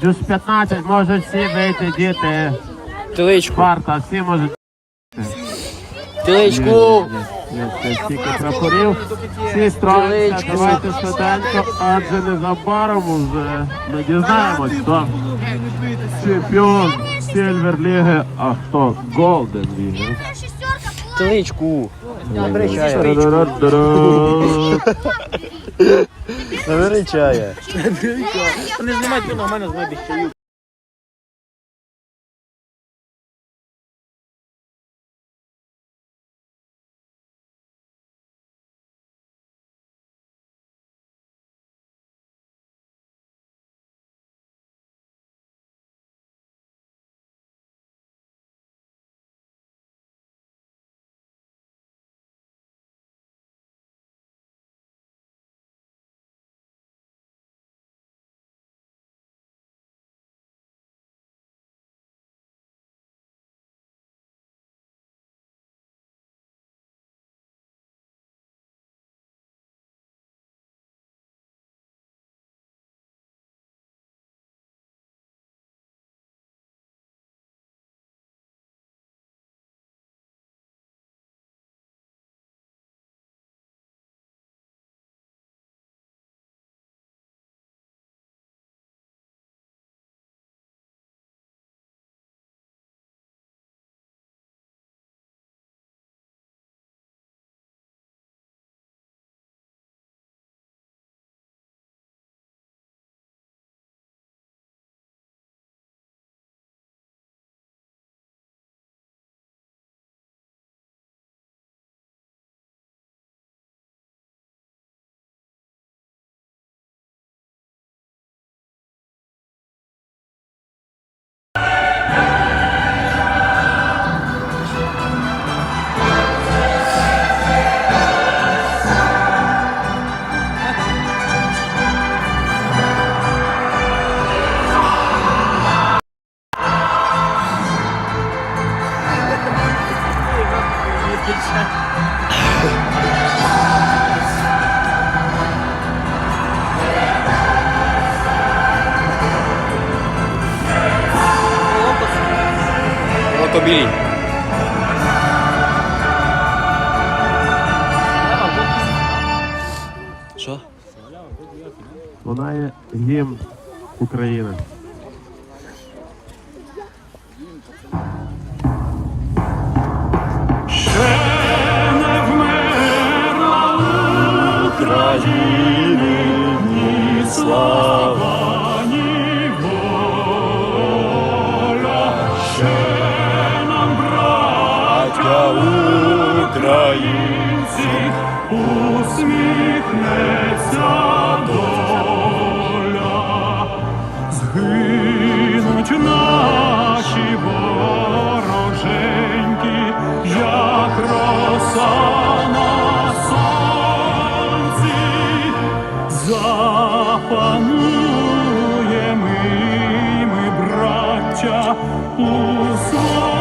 Дюс 15 можуть всі вийти, діти. Теличку. Спарта, всі можуть. Теличку. Стільки прапорів. Всі строїться, давайте швиденько, адже незабаром уже ми дізнаємось, хто чемпіон Сільвер Ліги, а хто Голден Ліги. Теличку. Набери Набери чая. Не знімайте воно з мене чаю. Мотобілі. Що? Лунає гімн України. Згинуть на запануємо ми, браття, у своїй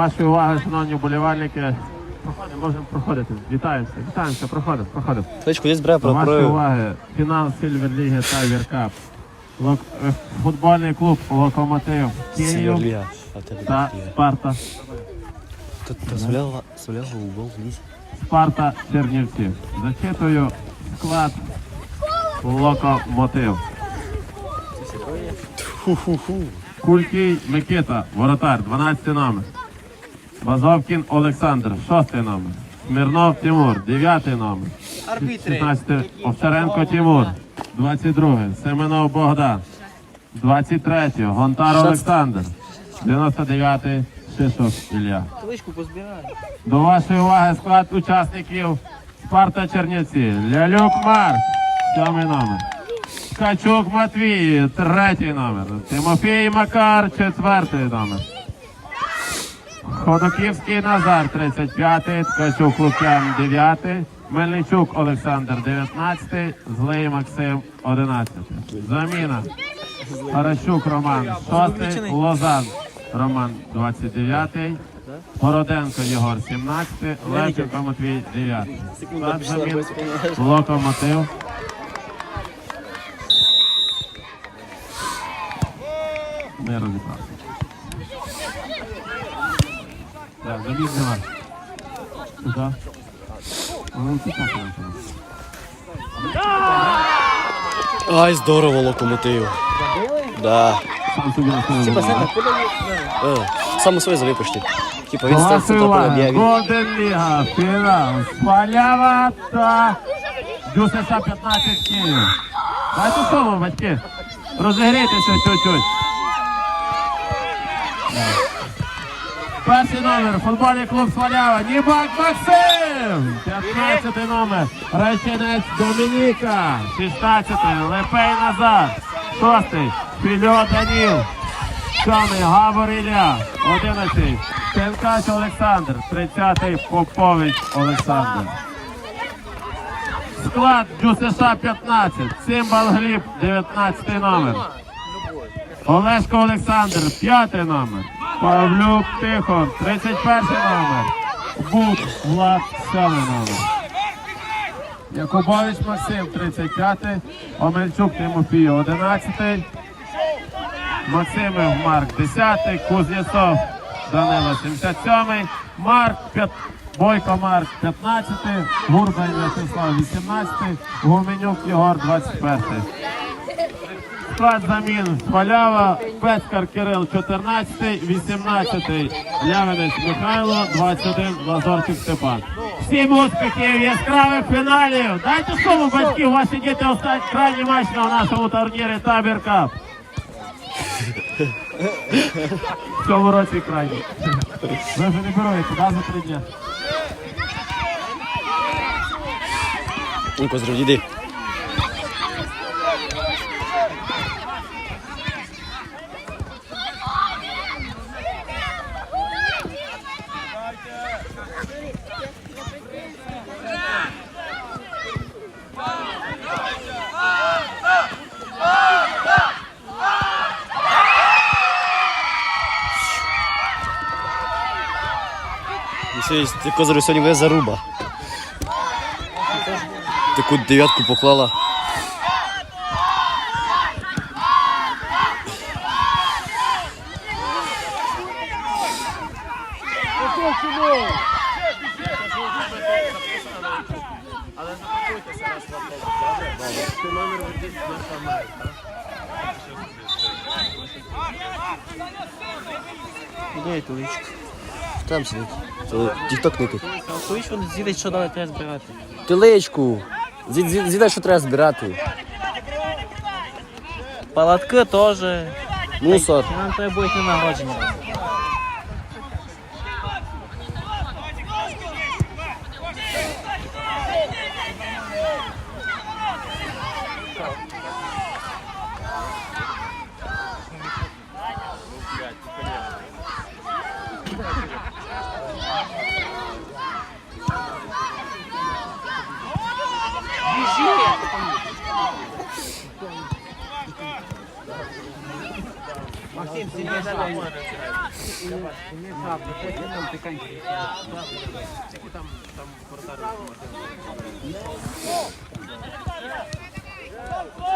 вашої уваги, шановні вболівальники. Проходимо, можемо проходити. Вітаємося, вітаємося, проходимо, проходимо. Теличку, десь бере До вашої уваги фінал Сильвер Ліги та Віркап. Лок... е, Футбольний клуб Локомотив Київ та Спарта. Спарта Чернівці. Зачитую склад Локомотив. Кулький Микита, воротар, 12 номер. Базовкін Олександр, 6 номер. Смірнов Тимур, 9 номер. 16 Овчаренко Тимур, 22 Семенов Богдан, 23 Гонтар Олександр, 99 Шишок Ілля. До вашої уваги склад учасників Спарта Чернівці. Лялюк Марк, сьомий номер. Ткачук Матвій, третій номер. Тимофій Макар, четвертий номер. Ходоківський Назар, 35-й, Ткачук Лук'ян, 9-й, Мельничук Олександр, 19-й, Злий Максим, 11-й. Заміна. Харащук Роман, 6-й, Лозан Роман, 29-й, Городенко Єгор, 17-й, Левченко Матвій, 9-й. Замін. Локомотив. Не розібрався. Забіг нема. Куди? Ну, тут так. Ай, здорово, локомотив. Да. Типа, да? Е, Саме своє завипусти. Типа він став вашої центр уваги, об'яві. Голден Ліга, фінал, Спалява та ДЮСШ 15 Київ. Дайте слово, батьки. Розігрійтеся чуть-чуть. Перший номер, футбольний клуб Свалява, Нібак Максим, 15 номер, Райчинець Домініка, 16 Лепей Назар, 6 Фільо Даніл, Сьомий Гавор Ілля, 11 Тенкач Олександр, 30 Попович Олександр. Склад ДЮСШ 15, Симбал Гліб, 19 номер. Олешко Олександр, 5 номер. Павлюк Тихон, 31 номер. Бук Влад, 7 номер. Якубович Максим, 35 Омельчук Тимофій, 11 Максимов Марк 10, Кузнєцов Данило 77, Марк 5, Бойко Марк 15, Гурбань Вячеслав 18, Гуменюк Єгор 21. Склад замін Спалява, Пецкар Кирил 14, 18 Лявинець Михайло, 21 Лазорчик Степан. Всім успіхів, яскравих фіналів! Дайте слово батьків, ваші діти останній крайній матч на нашому турнірі Табір Кап. В цьому році крайній. Ви вже не берете, да, за три дня? Ну, Козров, іди. Ну, Ти Козров сьогодні ви заруба. Таку дев'ятку поклала. Куди кличку? Там сидить. То Тік-ток тих. Кличку вони з'їдеть, що далі треба збирати. Тилечку. Зідай, що треба збирати. Палатки теж. Мусор. Нам треба буде на нагородження.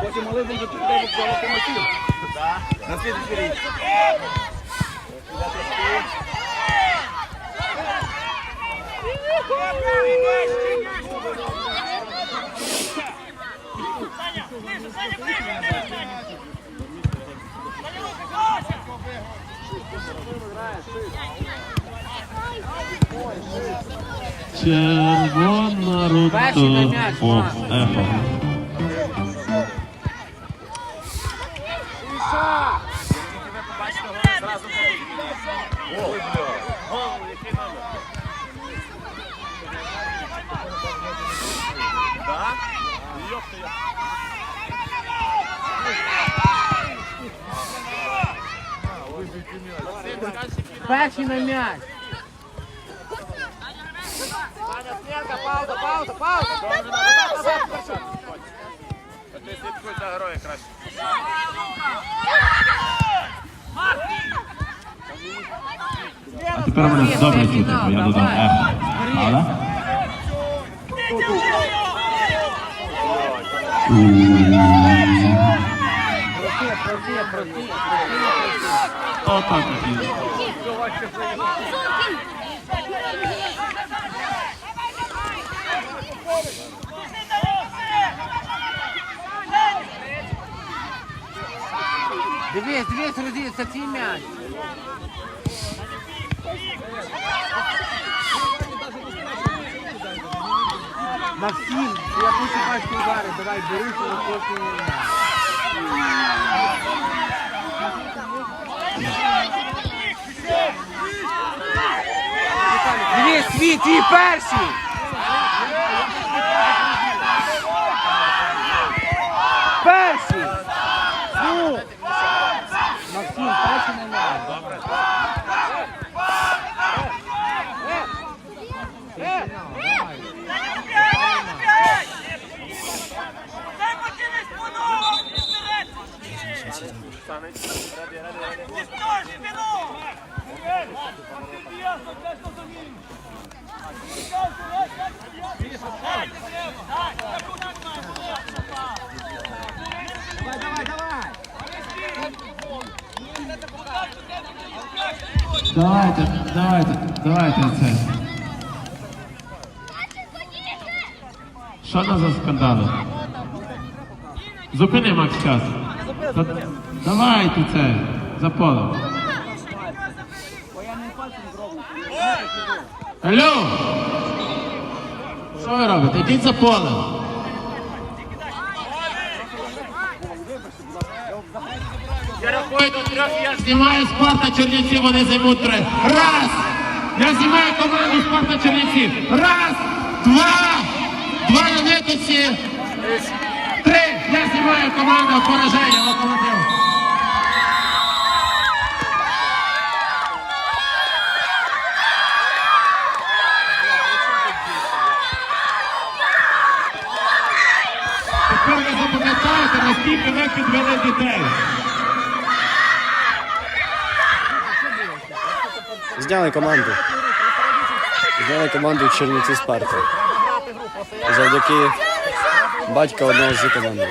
Потім малий буде тут треба взяти мотив. На слідчий рік. Саня, ближе, Саня, ближе, Саня. Червона рута. О, ехо. Перший на м'яч, О, Марк. ехо. Перший на м'яч. А тепер мене добре чути, бо я додав ехо. Правда? Отак от. Дивись, дивись, Розі, це твій м'яч. Максим, я хочу бачити удари, давай бери, що виходить м'яч. Дивись, свій, твій перший! Перший! Ну! Максим, перший на м'яч. Давайте, давайте, давайте це. Що нас за скандали? Зупини Макс час. Давайте це, за полем. Алло! Що ви робите? Йдіть за полем. Я рахую трьох, я знімаю Спарта Чернівці, вони займуть три. Раз! Я знімаю команду Спарта Чернівці. Раз, два, два на. Три. Я знімаю команду пораження локомотив. Тепер ви запам'ятаєте, наскільки ви підвели дітей. Зняли команду. Зняли команду Чернівці Спарта. Завдяки батька одного з команди.